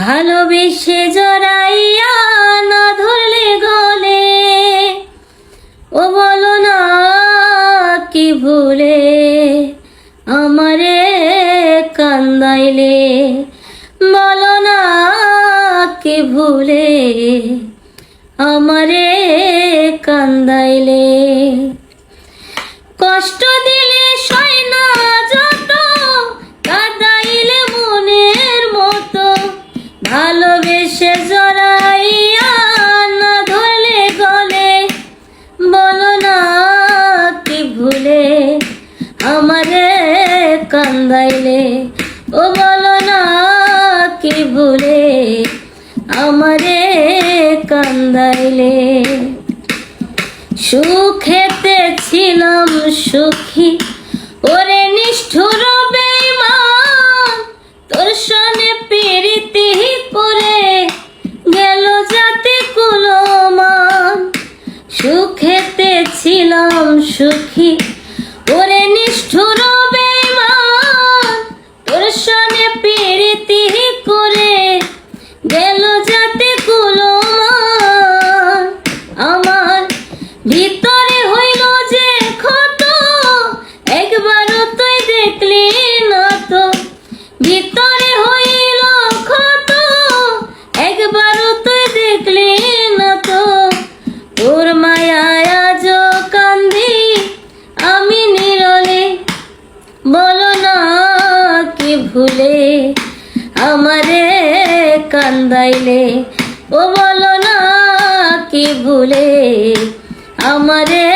ভালোবেসে জড়াইয়া না ধরলে গলে। ও বলো না কি ভুলে আমারে কান্দাইলে। বলো না কি ভুলে আমারে কান্দাইলে। কষ্ট দিলে ভালোবেসে জড়াইয়া না ধরলে গলে। বলো না, কি ভুলে আমারে কান্দাইলে? ও বলো না, কি ভুলে আমারে কান্দাইলে? সুখেতে ছিলাম সুখী সুখেতে ছিলাম সুখী। ওরে নিষ্ঠুর বেঈমান, তোর প্রীতি করে গেল যাতে কুলমান। আমার ভিতরে হইল যে ক্ষত, একবারও তুই দেখলি না তো। ভিতরে হইল ক্ষত, একবারও তুই দেখলি না তো। ভুলে আমারে কান্দাইলে। ও বলো না কি ভুলে আমারে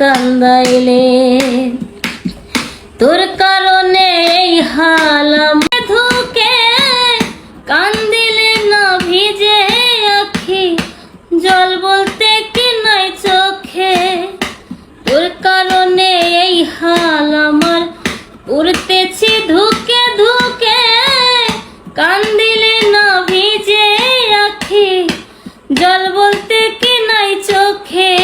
কান্দাইলে। তোর কারণে এই হাল ধুকে কান্দিলে না ভিজে আখি। জল বলতে কি নাই চোখে। তোর কারণে এই হাল আমার উড়তেছি ধুকে ধুকে কান্দিলে না ভিজে আখি। জল বলতে কি নাই চোখে?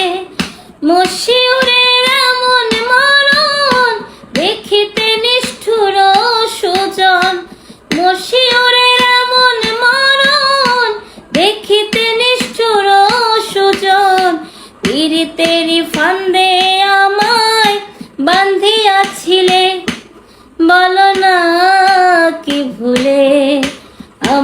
মশিউরের এমন মরণ দেখিতে নিষ্ঠুর সুজন। মশিউরের এমন মরণ দেখিতে নিষ্ঠুর সুজন। পীড়িতেরি ফান্দে আমায় বান্ধিয়াছিলে। বলো